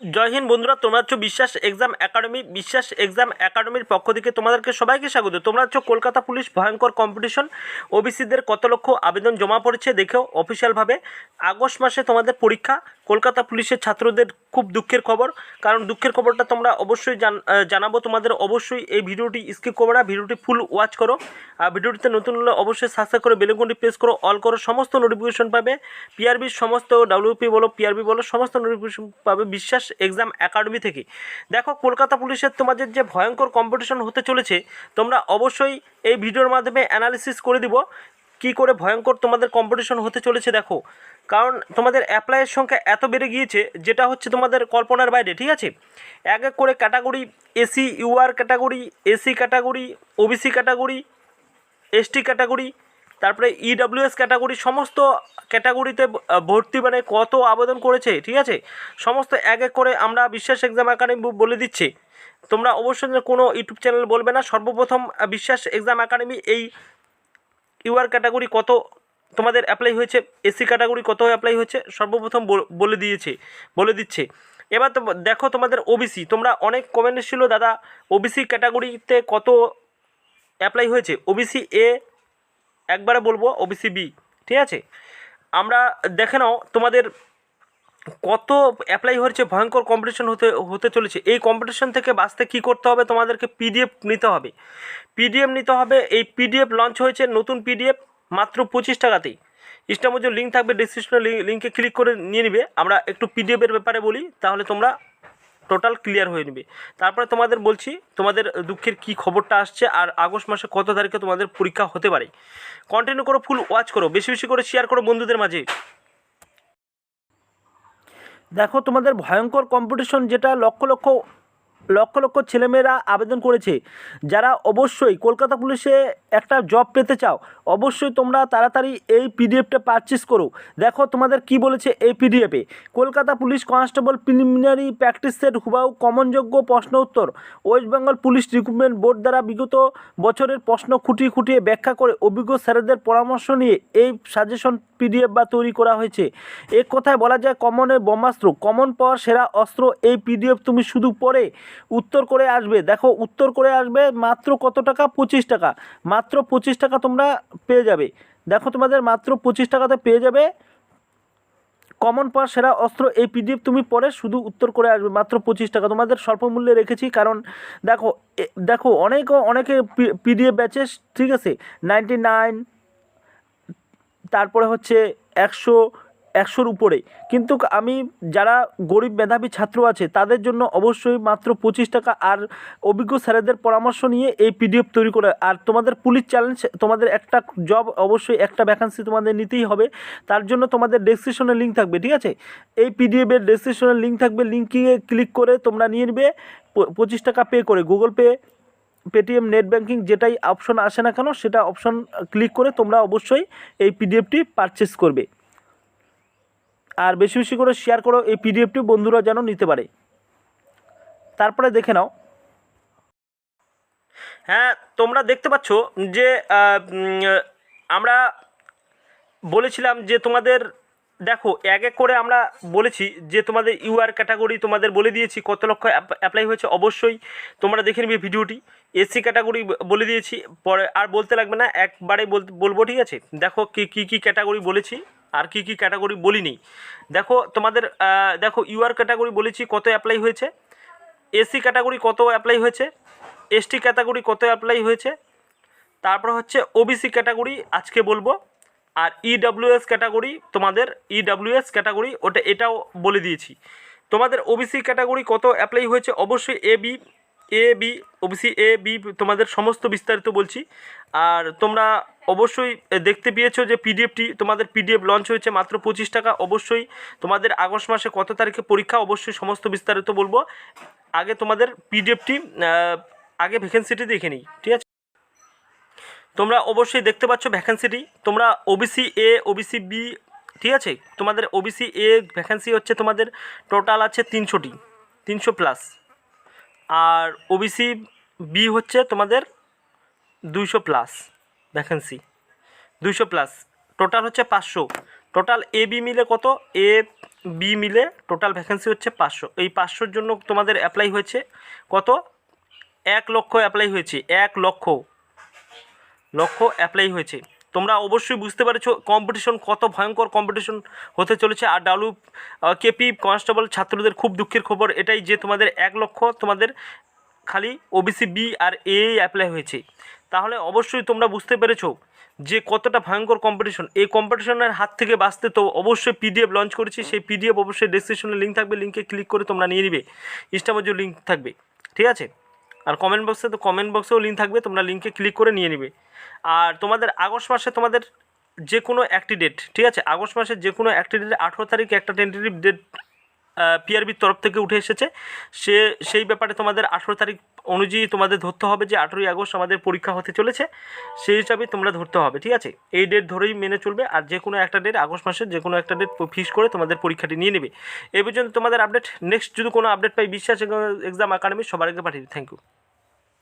জয় হিন্দ বন্ধুরা, তোমরা হচ্ছে বিশ্বাস এক্সাম একাডেমি। বিশ্বাস এক্সাম একাডেমির পক্ষ থেকে তোমাদেরকে সবাইকে স্বাগত। তোমরা হচ্ছে কলকাতা পুলিশ ভয়ঙ্কর কম্পিটিশন ওবিসিদের কত লক্ষ আবেদন জমা পড়েছে দেখেও অফিসিয়ালভাবে আগস্ট মাসে তোমাদের পরীক্ষা, কলকাতা পুলিশের ছাত্রদের খুব দুঃখের খবর। কারণ দুঃখের খবরটা তোমরা অবশ্যই জানাব তোমাদের। অবশ্যই এই ভিডিওটি স্কিপ করো না, ভিডিওটি ফুল ওয়াচ করো। আর ভিডিওটিতে নতুন হলে অবশ্যই সাবস্ক্রাইব করে বেলুনটি প্রেস করো অল করো, সমস্ত নোটিফিকেশন পাবে। পিআরবির সমস্ত ডাব্লিউপি বলো পিআরবি বলো, সমস্ত নোটিফিকেশন পাবে। বিশ্বাস এক্সাম একাডেমি থেকে। দেখো, কলকাতা পুলিশের তোমাদের যে ভয়ঙ্কর কম্পিটিশন হতে চলেছে, তোমরা অবশ্যই এই ভিডিওর মাধ্যমে অ্যানালিসিস করে দিব, কি করে ভয়ঙ্কর তোমাদের কম্পিটিশন হতে চলেছে দেখো। কারণ তোমাদের অ্যাপ্লাইয়ের সংখ্যা এত বেড়ে গিয়েছে, যেটা হচ্ছে তোমাদের কল্পনার বাইরে, ঠিক আছে? এক এক করে category SC UR category SC category OBC category ST category তারপরে ইডাব্লিউএস ক্যাটাগরি সমস্ত ক্যাটাগরিতে ভর্তি মানে কত আবেদন করেছে, ঠিক আছে? সমস্ত এক এক করে আমরা বিশ্বাস এক্সাম একাডেমি বলে দিচ্ছি। তোমরা অবশ্যই কোনো ইউটিউব চ্যানেল বলবে না, সর্বপ্রথম বিশ্বাস এক্সাম একাডেমি এই ইউআর ক্যাটাগরি কত তোমাদের অ্যাপ্লাই হয়েছে এসি ক্যাটাগরি কত অ্যাপ্লাই হয়েছে, সর্বপ্রথম বল- বলে দিয়েছে, বলে দিচ্ছে। এবার তো দেখো তোমাদের ওবিসি তোমরা অনেক কমেন্ট ছিল দাদা ওবিসি ক্যাটাগরিতে কত অ্যাপ্লাই হয়েছে? ওবিসি এ একবারে বলব ওবিসি বি ঠিক আছে? আমরা দেখে নাও তোমাদের কত অ্যাপ্লাই হয়েছে, ভয়ঙ্কর কম্পিটিশন হতে হতে চলেছে। এই কম্পিটিশন থেকে বাঁচতে কী করতে হবে, তোমাদেরকে পিডিএফ নিতে হবে। পিডিএফ নিতে হবে, এই পিডিএফ লঞ্চ হয়েছে নতুন পিডিএফ মাত্র পঁচিশ টাকাতেই। ইনস্টামোজো লিঙ্ক থাকবে ডিসক্রিপশনে লিঙ্কে ক্লিক করে নিয়ে নিবে। আমরা একটু পিডিএফের ব্যাপারে বলি, তাহলে তোমরা টোটাল ক্লিয়ার হয়ে নেবে। তারপরে তোমাদের বলছি, তোমাদের দুঃখের কি খবরটা আসছে আর আগস্ট মাসে কত তারিখে তোমাদের পরীক্ষা হতে পারে। কন্টিনিউ করো ফুল ওয়াচ করো, বেশি বেশি করে শেয়ার করো বন্ধুদের মাঝে। দেখো, তোমাদের ভয়ঙ্কর কম্পিটিশন যেটা লক্ষ লক্ষ লক্ষ লক্ষ ছেলেমেয়েরা আবেদন করেছে। যারা অবশ্যই কলকাতা পুলিশে একটা জব পেতে চাও, অবশ্যই তোমরা তাড়াতাড়ি এই পিডিএফটা পারচেস করো। দেখো তোমাদের কি বলেছে এই পিডিএফে Kolkata police constable preliminary practice set হুবাউ কমনযোগ্য প্রশ্ন উত্তর। West Bengal police recruitment board দ্বারা বিগত বছরের প্রশ্ন খুঁটিয়ে খুঁটিয়ে ব্যাখ্যা করে অভিজ্ঞ স্যারেদের পরামর্শ নিয়ে এই সাজেশন পিডিএফ বা তৈরি করা হয়েছে। এক কথায় বলা যায় কমনের ব্রহ্মাস্ত্র কমন পাওয়ার সেরা অস্ত্র, এই পিডিএফ তুমি শুধু পড়ে উত্তর করে আসবে। দেখো, উত্তর করে আসবে মাত্র কত টাকা? পঁচিশ টাকা। মাত্র পঁচিশ টাকা তোমরা পেয়ে যাবে। দেখো তোমাদের মাত্র পঁচিশ টাকাতে পেয়ে যাবে। কমন পাওয়ার সেরা অস্ত্র এই পিডিএফ তুমি পরে শুধু উত্তর করে আসবে, মাত্র পঁচিশ টাকা। তোমাদের স্বল্প মূল্যে রেখেছি, কারণ দেখো দেখো, অনেক, অনেকে পিডিএফ ব্যাচে ঠিক আছে? নাইনটি নাইন তারপরে হচ্ছে একশো একশোর উপরে। কিন্তু আমি যারা গরিব মেধাবী ছাত্র আছে, তাদের জন্য অবশ্যই মাত্র পঁচিশ টাকা আর অভিজ্ঞ স্যারেদের পরামর্শ নিয়ে এই পিডিএফ তৈরি করে। আর তোমাদের পুলিশ চ্যালেঞ্জ তোমাদের একটা জব অবশ্যই একটা ভ্যাকান্সি তোমাদের নিতেই হবে। তার জন্য তোমাদের ডেসক্রিপশনে লিঙ্ক থাকবে, ঠিক আছে? এই পিডিএফের ডেসক্রিপশনে লিঙ্ক থাকবে। লিঙ্কে ক্লিক করে তোমরা নিয়ে নেবে। পঁচিশ টাকা পে করে। Google Pay Paytm net banking যেটাই অপশন আসে না কেন, সেটা অপশন ক্লিক করে তোমরা অবশ্যই এই পিডিএফটি পারচেস করবে। আর বেশি বেশি করে শেয়ার করো এই পিডিএফটি বন্ধুরা যেন নিতে পারে। তারপরে দেখে নাও। হ্যাঁ তোমরা দেখতে পাচ্ছ যে আমরা বলেছিলাম যে তোমাদের, দেখো, এক এক করে আমরা বলেছি যে তোমাদের ইউআর ক্যাটাগরি তোমাদের বলে দিয়েছি, কত লক্ষ অ্যাপ্লাই হয়েছে। অবশ্যই তোমরা দেখে নিবে ভিডিওটি। এসসি ক্যাটাগরি বলে দিয়েছি, পরে আর বলতে লাগবে না, একবারে বলব, ঠিক আছে? দেখো কী কী ক্যাটাগরি বলেছি। আর কী কী ক্যাটাগরি বলিনি। দেখো, তোমাদের দেখো ইউআর ক্যাটাগরি বলেছি, কত অ্যাপ্লাই হয়েছে? এসসি ক্যাটাগরি কত অ্যাপ্লাই হয়েছে? এসটি ক্যাটাগরি কত অ্যাপ্লাই হয়েছে? তারপর হচ্ছে ওবিসি ক্যাটাগরি আজকে বলব। আর ইডাব্লিউএস ক্যাটাগরি তোমাদের ইডাব্লিউএস ক্যাটাগরি ওটা এটাও বলে দিয়েছি। তোমাদের ওবিসি ক্যাটাগরি কত অ্যাপ্লাই হয়েছে? অবশ্যই A B A B OBC A B তোমাদের সমস্ত বিস্তারিত বলছি। আর তোমরা অবশ্যই দেখতে পেয়েছ যে পিডিএফটি তোমাদের পিডিএফ লঞ্চ হয়েছে মাত্র পঁচিশ টাকা। অবশ্যই তোমাদের আগস্ট মাসে কত তারিখে পরীক্ষা, অবশ্যই সমস্ত বিস্তারিত বলব। আগে তোমাদের পিডিএফটি আগে ভ্যাকেন্সিটি দেখে নিই, ঠিক আছে? তোমরা অবশ্যই দেখতে পাচ্ছ ভ্যাকেন্সিটি তোমরা ওবিসি এ ওবিসি বি ঠিক আছে? তোমাদের ওবিসি এ ভ্যাকেন্সি হচ্ছে তোমাদের টোটাল আছে তিনশোটি তিনশো প্লাস আর ওবিসি বি হচ্ছে তোমাদের দুইশো প্লাস ভ্যাকেন্সি দুইশো প্লাস টোটাল হচ্ছে পাঁচশো। টোটাল এ বি মিলে কত? এ বি মিলে টোটাল ভ্যাকেন্সি হচ্ছে পাঁচশো। এই পাঁচশোর জন্য তোমাদের অ্যাপ্লাই হয়েছে কত? এক লক্ষ অ্যাপ্লাই হয়েছে। এক লক্ষ। লক্ষ অ্যাপ্লাই হয়েছে। তোমরা অবশ্যই বুঝতে পেরেছ কম্পিটিশন কত ভয়ঙ্কর কম্পিটিশন হতে চলেছে। আর ডাব্লু কেপি কনস্টেবল ছাত্রদের খুব দুঃখের খবর, এটাই যে তোমাদের এক লক্ষ তোমাদের খালি ওবিসি বি আর এ অ্যাপ্লাই হয়েছে। তাহলে অবশ্যই তোমরা বুঝতে পেরেছ যে কতটা ভয়ঙ্কর কম্পিটিশন এই কম্পিটিশনের হাত থেকে বাঁচতে তো অবশ্যই পিডিএফ লঞ্চ করেছি, সেই পিডিএফ অবশ্যই ডেসক্রিপশনে লিঙ্ক থাকবে লিঙ্কে ক্লিক করে তোমরা নিয়ে নিবে। ইনস্টামজেও লিঙ্ক থাকবে, ঠিক আছে? আর কমেন্ট বক্সে তো কমেন্ট বক্সেও লিঙ্ক থাকবে, তোমরা লিঙ্কে ক্লিক করে নিয়ে নিবে। আর তোমাদের আগস্ট মাসে তোমাদের যে কোনো একটি ডেট ঠিক আছে? আগস্ট মাসের যে কোনো একটি ডেটে আঠেরো তারিখে একটা টেন্টেটিভ ডেট পিআরবির তরফ থেকে উঠে এসেছে। সে, সেই ব্যাপারে তোমাদের আঠেরো তারিখ অনুযায়ী তোমাদের ধরতে হবে যে আঠেরোই আগস্ট আমাদের পরীক্ষা হতে চলেছে। সেই হিসাবে তোমরা ধরতে হবে, ঠিক আছে? এই ডেট ধরেই মেনে চলবে আর যে কোনো একটা ডেট আগস্ট মাসের যে কোনো একটা ডেট ফিক্স করে তোমাদের পরীক্ষাটি নিয়ে নেবে। এ পর্যন্ত তোমাদের আপডেট নেক্সট যদি কোনো আপডেট পাই, বিশ্বাস এক্সাম একাডেমি সবার আগে পাঠিয়ে থ্যাংক ইউ